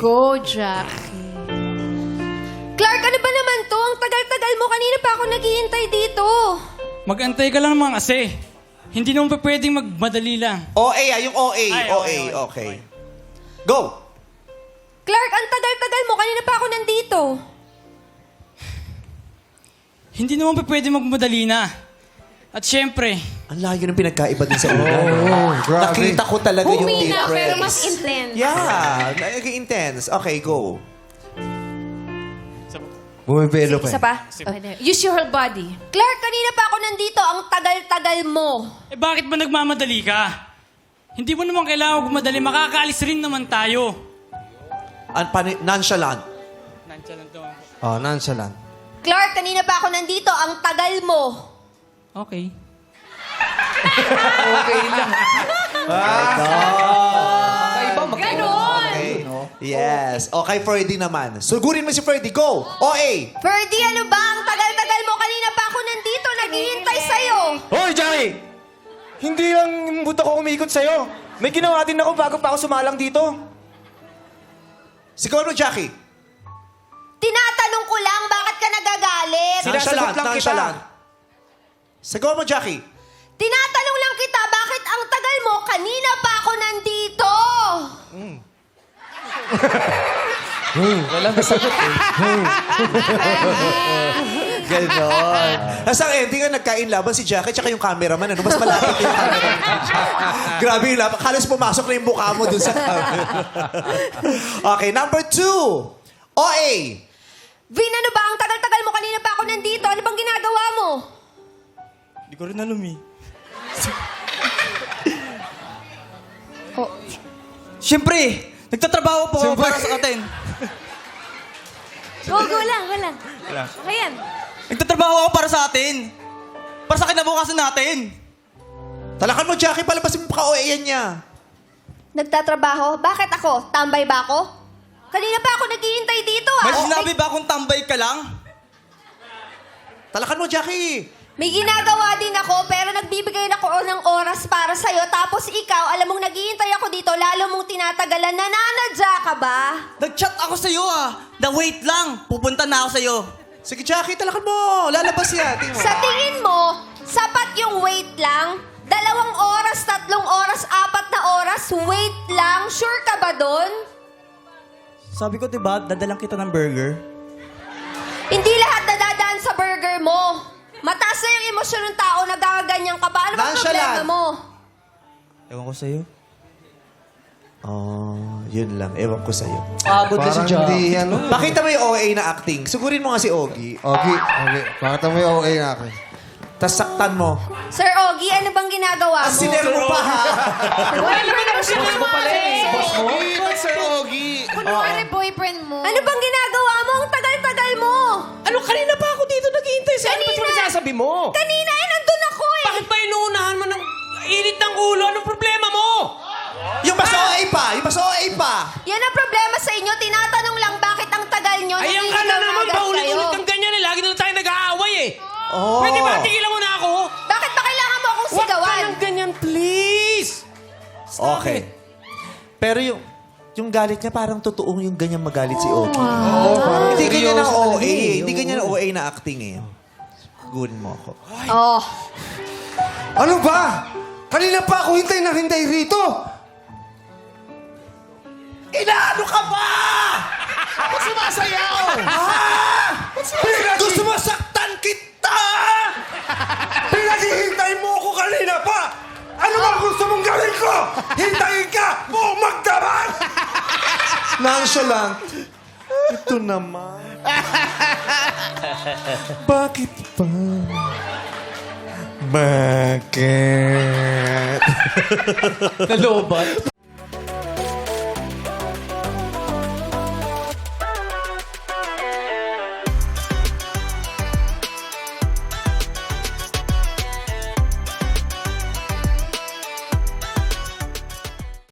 Go, Jackie. Clark, ano ba naman to? Ang tagal-tagal mo. Kanina pa ako naghihintay dito. Mag-antay ka lang naman kasi. Hindi naman pa pwedeng magmadali lang. OA ah, yung OA. Ay, OA, okay, okay. okay. Go! Clark, ang tagal-tagal mo. Kanina pa ako nandito. Hindi naman pa pwedeng magmadali na. At syempre, Ang layo ng pinagkaiba din sa una. Oh, grabe. Nakita ko talaga yung Humina, difference. pero mas intense. Yeah, naging intense. Okay, go. Bumibelo pa. Isa pa? Okay, Use your whole body. Clark, kanina pa ako nandito. Ang tagal-tagal mo. eh bakit ba nagmamadali ka? Hindi mo naman kailangan magmadali. Makakaalis rin naman tayo. An pani- nonchalant. Lang daw ako. Oh, nonchalant. Clark, kanina pa ako nandito. Ang tagal mo. Okay. Ganon! Okay. Yes. Okay, Freddy naman. Sugurin mo si Freddy. Go! OA! Ferdy, ano ba? Ang tagal-tagal mo. Kanina pa ako nandito. Naghihintay sa'yo. Hoy, Jackie! Hindi lang buto ko umikot sa'yo. May ginawa din ako bago pa ako sumalang dito. Sigaw mo, Jackie. Tinatanong ko lang, bakit ka nagagalit? Sinasagot lang kita. mo, Jackie. Tinatanong lang kita, bakit ang tagal mo? Kanina pa ako nandito. Walang sagot eh. Ganon. Tapos ang ending nga, nagkain laban si Jackie tsaka yung cameraman. Ano? Mas malapit yung cameraman. Grabe yung laban. Halos pumasok na yung mukha mo dun sa camera. okay, number two. OA. Vin, ano ba? Ang tagal-tagal mo. Kanina pa ako nandito. Ano bang ginagawa mo? Hindi ko rin alam eh. Oh, Siyempre, nagtatrabaho po ako Siyempre. para sa atin. go, go lang, go lang. Okay yan. Nagtatrabaho ako para sa atin. Para sa kinabukasan natin. Talakan mo, Jackie. Palabasin mo pa ka OA yan niya. Nagtatrabaho? Bakit ako? Tambay ba ako? Kanina pa ako naghihintay dito ah. May Oh, sinabi ba kung tambay ka lang? Talakan mo, Jackie. May ginagawa din ako, pero nagbibigay na ako ng oras para sa'yo. Tapos ikaw, alam mong naghihintay ako dito, lalo mong tinatagalan. Nananadya ka ba? Nag-chat ako sa'yo ah. The wait lang. Pupunta na ako sa'yo. Sige, Jackie. Talakan mo. Lalabas yan. Tingnan mo. Sa tingin mo, sapat yung wait lang? Dalawang oras, tatlong oras, apat na oras, wait lang? Sure ka ba doon? Sabi ko, diba, dadalang kita ng burger. Mataas na yung emosyon ng tao, nagkaganyan ka ba? Ano ba Nonchalant. problema mo? Ewan ko sa'yo. Oh, yun lang. Ewan ko sa'yo. Pagod Parang hindi ano. Pakita mo yung OA na acting. Sugurin mo nga si Ogie. Okay, okay. Pakita mo yung OA na ako. Tapos saktan mo. Sir Ogie, ano bang ginagawa mo? Asiner mo pa, ha? Wala naman ako sinungaling. Sir Ogie! Kunwari boyfriend mo. Ano bang ginagawa mo? Kanina eh, nandun ako eh. Bakit ba inuunahan mo ng init ng ulo? Anong problema mo? Yung mas OA pa! Yung mas OA pa! Yan ang problema sa inyo. Tinatanong lang bakit ang tagal nyo. Ayan ka na naman, paulit-ulit ang ganyan eh. Lagi na lang tayo nag-aaway eh. Oh. Pwede ba tigilan mo na ako? Bakit ba kailangan mo akong Huwag ka sigawan? ng ganyan, please. Okay. Pero yung yung galit niya parang totoong yung ganyan magalit si Ogie. Oo, parang Hindi ganyan ang OA. eh. Hindi ganyan ang OA na acting eh. Gunin mo ako. Oh. Ano ba? Kanina pa ako hintay na hintay rito. Inaano ka ba? Ba't sumasayaw? ha? Gusto mo saktan kita? Pinaghihintay mo ako kanina pa! Ano ba gusto mong gawin ko? Hintayin ka o magdamag! Nonchalant. Ito naman. Bakit pa? Bakit? Nalobat.